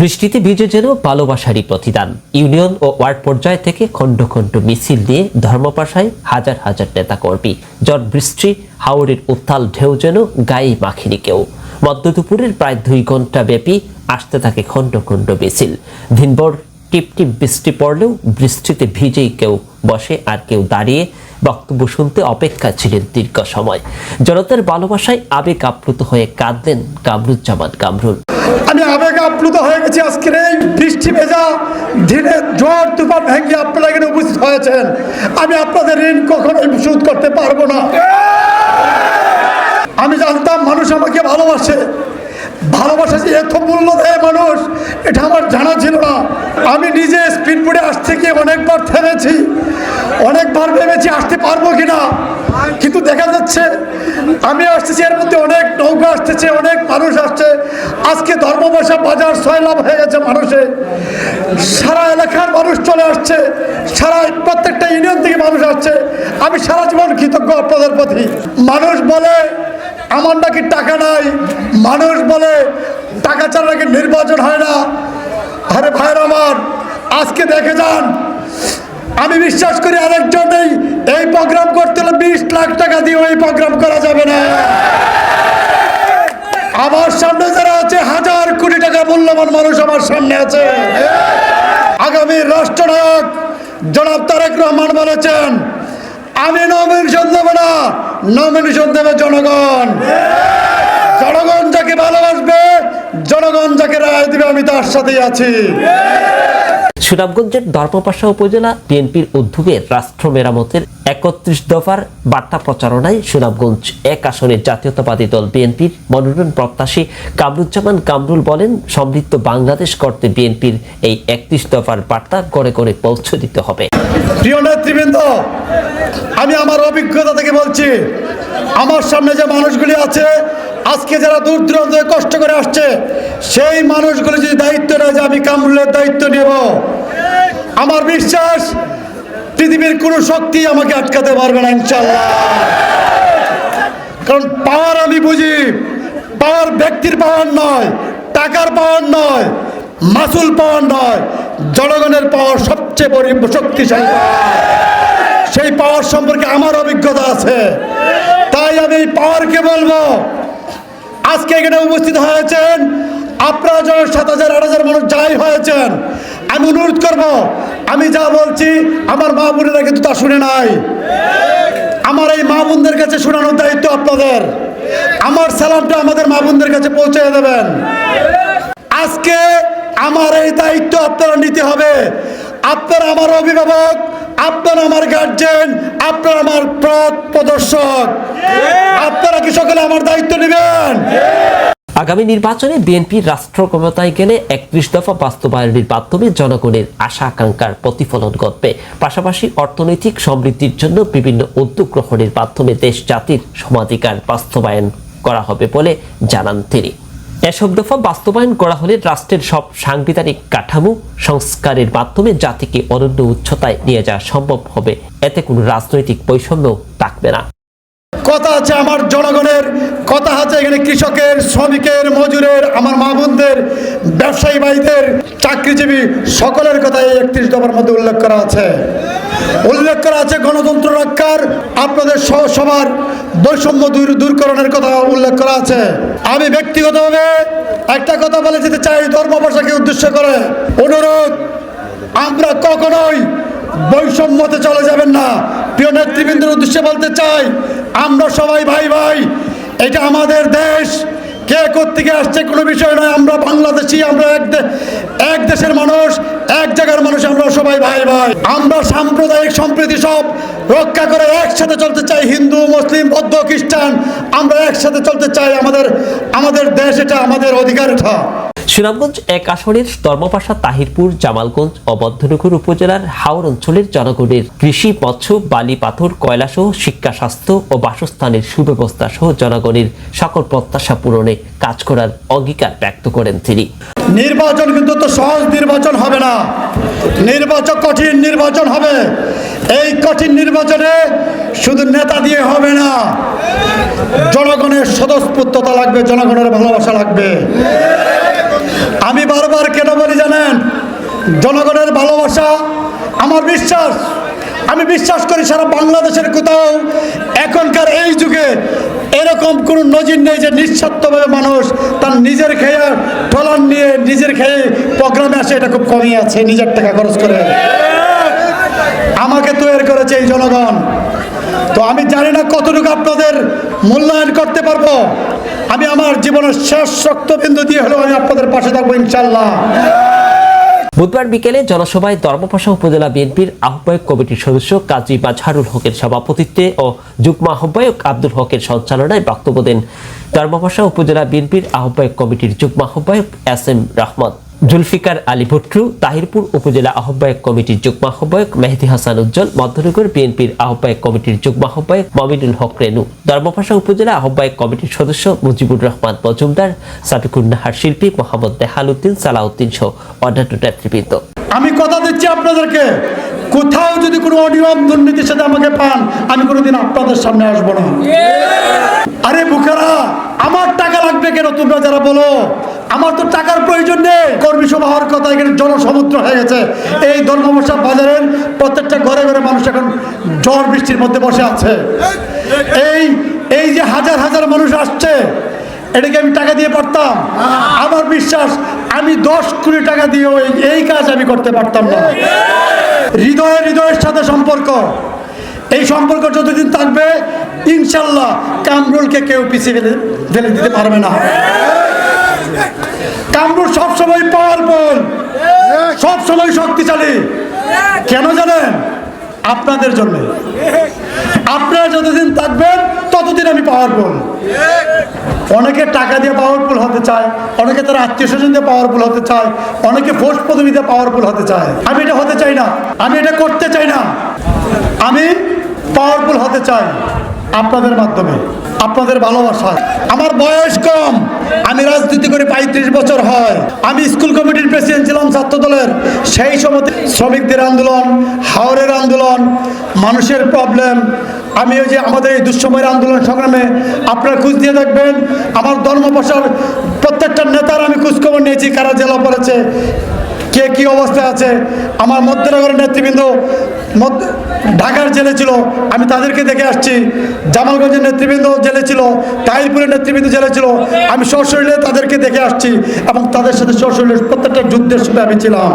বৃষ্টিতে ভিজে যেন ভালোবাসারই প্রতিদান। ইউনিয়ন ও ওয়ার্ড পর্যায় থেকে খণ্ড খণ্ড মিছিল নিয়ে ধর্মপাশায় হাজার হাজার নেতা কর্মী ঝড় বৃষ্টি হাওড়ের উত্তাল ঢেউ যেন গায়ে মাখিনি কেউ। মধ্য দুপুরের প্রায় দুই ঘণ্টা ব্যাপী আসতে থাকে খণ্ড খণ্ড মিছিল। দিনভর টিপ টিপ বৃষ্টি পড়লেও বৃষ্টিতে ভিজেই কেউ বসে আর কেউ দাঁড়িয়ে বক্তব্য শুনতে অপেক্ষা ছিলেন দীর্ঘ সময়। জনতার ভালোবাসায় আবেগ আপ্লুত হয়ে কাঁদলেন কামরুজ্জামান কামরুল। আমি আবেগ আপ্লুত হয়ে গেছি আজকের এই বৃষ্টি ভেজা দিনে ঝড় তুফান ভেঙে আপনারা এখানে উপস্থিত হয়েছেন। আমি আপনাদের ঋণ কখনোই শোধ করতে পারব না। আমি জানতাম মানুষ আমাকে ভালোবাসে। ভালোবাসা যে এত মূল্য দেয় মানুষ এটা আমার জানা ছিল না। আমি নিজে স্পিড বোর্ডে আসতে গিয়ে অনেকবার থেমেছি। অনেকবার ভেবেছি আসতে পারব কিনা। কিন্তু দেখা যাচ্ছে, আমি আসতেছি, এর মধ্যে অনেক নৌকা আসতেছে, অনেক মানুষ আসছে। আজকে ধর্মবাসা বাজার ছয় লাভ হয়ে গেছে মানুষে। সারা এলাকার মানুষ চলে আসছে। সারা প্রত্যেকটা ইউনিয়ন থেকে মানুষ আসছে। আমি সারা জীবন কৃতজ্ঞ আপনাদের প্রতি। মানুষ বলে, আমার নাকি টাকা নাই। মানুষ বলে টাকা ছাড়া নাকি নির্বাচন হয় না? আরে ভাইয়ের আমার, আজকে দেখে যান। আমি বিশ্বাস করি আরেকজন এই প্রোগ্রাম করতে হলে বিশ লাখ টাকা দিয়ে এই প্রোগ্রাম করা যাবে না। আমার সামনে যারা আছে, হাজার কোটি টাকা মূল্যবান মানুষ আমার সামনে আছে। আগামী রাষ্ট্রনায়ক জনাব তারেক রহমান বলেছেন, আমি নমিনেশন দেব না নমিনেশন দেবে জনগণ। জনগণ যাকে ভালোবাসবে জনগণ যাকে রায় দিবে আমি তার সাথেই আছি। সুনামগঞ্জের ধর্মপাশা উপজেলা বিএনপির উদ্যোগে রাষ্ট্র মেরামতের একত্রিশ দফার বার্তা প্রচারণায় সুনামগঞ্জ এক আসনের জাতীয়তাবাদী দল বিএনপির মনোনয়ন প্রত্যাশী কামরুজ্জামান কামরুল বলেন সমৃদ্ধ বাংলাদেশ করতে বিএনপির এই একত্রিশ দফার বার্তা করে করে পৌঁছে দিতে হবে। প্রিয় নেতৃবৃন্দ আমি আমার অভিজ্ঞতা থেকে বলছি আমার সামনে যে মানুষগুলি আছে আজকে যারা দূর দূরান্ত কষ্ট করে আসছে, সেই মানুষগুলো যদি দায়িত্ব নেয় যে আমি কামরুলের দায়িত্ব নেব, আমার বিশ্বাস পৃথিবীর কোনো শক্তি আমাকে আটকাতে পারবে না ইনশাল্লাহ কারণ পাওয়ার আমি বুঝি, পাওয়ার ব্যক্তির পাওয়ার নয়, টাকার পাওয়ার নয়, মাসুল পাওয়ার নয়, জনগণের পাওয়ার সবচেয়ে বড় শক্তিশালী সেই পাওয়ার সম্পর্কে আমার অভিজ্ঞতা আছে। তাই আমি পাওয়ারকে বলব আজকে এখানে উপস্থিত হয়েছেন আপনারা যখন সাত হাজার, আট হাজার মানুষ যাই হয়েছেন, আমি অনুরোধ করব, আমি যা বলছি আমার মা বোনেরা কিন্তু তা শুনে নাই। আমার এই মা বোনদের কাছে শোনানোর দায়িত্ব আপনাদের। আমার সালামটা আমাদের মা বোনদের কাছে পৌঁছে দেবেন। আজকে আমার এই দায়িত্ব আপনারা নিতে হবে। আপনারা আমার অভিভাবক, আপনারা আমার গার্জেন আপনারা আমার পথ প্রদর্শক। আপনারা কি সকলে আমার আগামী নির্বাচনে বিএনপি রাষ্ট্র ক্ষমতায় গেলে একত্রিশ দফা বাস্তবায়নের মাধ্যমে জনগণের আশা আকাঙ্ক্ষার প্রতিফলন ঘটবে। পাশাপাশি অর্থনৈতিক সমৃদ্ধির জন্য বিভিন্ন উদ্যোগ গ্রহণের মাধ্যমে দেশ জাতির সমাধিকার বাস্তবায়ন করা হবে বলে জানান তিনি। এসব দফা বাস্তবায়ন করা হলে রাষ্ট্রের সব সাংবিধানিক কাঠামো সংস্কারের মাধ্যমে জাতিকে অনন্য উচ্চতায় নিয়ে যাওয়া সম্ভব হবে। এতে কোনো রাজনৈতিক বৈষম্য থাকবে না। কথা আছে আমার জনগণের, কথা আছে এখানে কৃষকের, শ্রমিকের, মজুরের, আমার মা বোনদের, ব্যবসায়ী ভাইদের, চাকরিজীবী সকলের কথা এই একত্রিশ দফার মধ্যে উল্লেখ করা আছে। উল্লেখ করা আছে গণতন্ত্র রক্ষার, আপনাদের সহ সবার বৈষম্য দূর, দূরকরণের কথা উল্লেখ করা আছে। আমি ব্যক্তিগতভাবে একটা কথা বলে যেতে চাই ধর্ম ভাষাকে উদ্দেশ্য করে। অনুরোধ, আমরা কখনোই বৈষম্যতে চলে যাবেন না। প্রিয় নেতৃবৃন্দের উদ্দেশ্যে বলতে চাই, আমরা সবাই ভাই ভাই, এটা আমাদের দেশ। কে কোথেকে আসছে কোনো বিষয় নয়, আমরা বাংলাদেশি, আমরা এক এক দেশের মানুষ, এক জায়গার মানুষ, আমরা সবাই ভাই ভাই। আমরা সাম্প্রদায়িক সম্প্রীতি সব রক্ষা করে একসাথে চলতে চাই, হিন্দু, মুসলিম, বৌদ্ধ, খ্রিস্টান, আমরা একসাথে চলতে চাই। আমাদের আমাদের দেশ এটা আমাদের অধিকার এটা। সুনামগঞ্জ এক আসনের ধর্মপাশা তাহিরপুর, জামালগঞ্জ ও মধ্যনগর উপজেলার হাওর অঞ্চলের জনগণের কৃষি, মৎস্য, বালি, পাথর কয়লাসহ শিক্ষা, স্বাস্থ্য ও বাসস্থানের সুব্যবস্থা সহ জনগণের সকল প্রত্যাশা পূরণে কাজ করার অঙ্গীকার ব্যক্ত করেন তিনি। নির্বাচন কিন্তু তো সহজ নির্বাচন হবে না। নির্বাচন কঠিন নির্বাচন হবে। এই কঠিন নির্বাচনে শুধু নেতা দিয়ে হবে না, জনগণের স্বতঃস্ফূর্ততা লাগবে, জনগণের ভালোবাসা লাগবে। আমি বারবার কেন বলি জানেন, জনগণের ভালোবাসা, আমার বিশ্বাস, আমি বিশ্বাস করি সারা বাংলাদেশের কোথাও এখনকার এই যুগে এরকম কোনো নজির নেই যে নিঃস্বার্থভাবে মানুষ তার নিজের খেয়ে টলান নিয়ে নিজের খেয়ে প্রোগ্রামে আসে, এটা খুব কমই আছে, নিজের টাকা খরচ করে। আমাকে তৈরি করেছে এই জনগণ। আমি জানি না কতটুকু আপনাদের মূল্যায়ন করতে পারব। আমি আমার জীবনের শেষ রক্তবিন্দু দিয়ে হলেও আমি আপনাদের পাশে থাকব ইনশাল্লাহ বুধবার বিকেলে জনসভায় ধর্মপাশা উপজেলা বিএনপির আহ্বায়ক কমিটির সদস্য কাজী মাজহারুল হকের সভাপতিত্বে ও যুগ্ম আহ্বায়ক আব্দুল হকের সঞ্চালনায় বক্তব্য দেন ধর্মপাশা উপজেলা বিএনপির আহ্বায়ক কমিটির যুগ্ম আহ্বায়ক এস এম রহমত জুলফিকার আলী ভুট্টু তাহিরপুর উপজেলা আহ্বায়ক কমিটির যুগ্ম আহ্বায়ক মেহেদি হাসান উজ্জ্বল মধ্যনগর বিএনপির আহ্বায়ক কমিটির যুগ্ম আহ্বায়ক মমিনুল হক রেনু। ধর্মপাশা উপজেলা আহ্বায়ক কমিটির সদস্য মুজিবুর রহমান মজুমদার সাবিকুর নাহার শিল্পী মোহাম্মদ দেহালউদ্দিন সালাউদ্দিন সহ অন্যান্য নেতৃবৃন্দ। আমি কথা দিচ্ছি আপনাদেরকে। কোথাও যদি কোনো অনিয়ম দুর্নীতির সাথে আমাকে পান আমি কোনোদিন আপনাদের সামনে আসব না। আরে বুকেরা আমার টাকা লাগবে কেন তোমরা যারা বলো? আমার তো টাকার প্রয়োজন নেই। কর্মী সভা হওয়ার কথা এখানে জনসমুদ্র হয়ে গেছে। এই ধর্মবসা বাজারের প্রত্যেকটা ঘরে ঘরে মানুষ এখন ঝড় বৃষ্টির মধ্যে বসে আছে। এই এই যে হাজার হাজার মানুষ আসছে, এটাকে আমি টাকা দিয়ে পারতাম। আমার বিশ্বাস, আমি দশ কোটি টাকা দিয়ে ওই- এই কাজ আমি করতে পারতাম না। হৃদয়ে হৃদয়ের সাথে সম্পর্ক। এই সম্পর্ক যতদিন থাকবে, ইনশাল্লাহ কামরুলকে কেউ পিছিয়ে ফেলে ফেলে দিতে পারবে না। কামরুল সবসময় পাওয়ারফুল সবসময় শক্তিশালী। কেন জানেন? আপনাদের জন্য। আপনারা যতদিন থাকবেন, ততদিন আমি পাওয়ারফুল অনেকে টাকা দিয়ে পাওয়ারফুল হতে চায়, অনেকে তার আত্মীয় স্বজন দিয়ে পাওয়ারফুল হতে চায়, অনেকে ফোর্স পদবিতে পাওয়ারফুল হতে চায়। আমি এটা হতে চাই না। আমি এটা করতে চাই না। আমি পাওয়ারফুল হতে চাই আপনাদের মাধ্যমে, আপনাদের ভালোবাসা আমার বয়স কম, আমি রাজনীতি করে পঁয়ত্রিশ বছর হয়। আমি স্কুল কমিটির প্রেসিডেন্ট ছিলাম ছাত্র দলের সেই সময় শ্রমিকদের আন্দোলন হাওড়ের আন্দোলন, মানুষের প্রবলেম আমি ওই যে আমাদের এই দুঃসময়ের আন্দোলন সংগ্রামে আপনারা খোঁজ দিয়ে দেখবেন, আমার ধর্মপ্রসার প্রত্যেকটা নেতার আমি খোঁজখবর নিয়েছি, কারা জেলা পড়েছে। কে কি অবস্থায় আছে? আমার মধ্যনগরের নেতৃবৃন্দ ঢাকার জেলে ছিল, আমি তাদেরকে দেখে আসছি। জামালগঞ্জের নেতৃবৃন্দ জেলে ছিল, তাহিরপুরের নেতৃবৃন্দ জেলে ছিল, আমি সশরীরে তাদেরকে দেখে আসছি এবং তাদের সাথে সশরীরে প্রত্যেকটা যুদ্ধের সাথে আমি ছিলাম।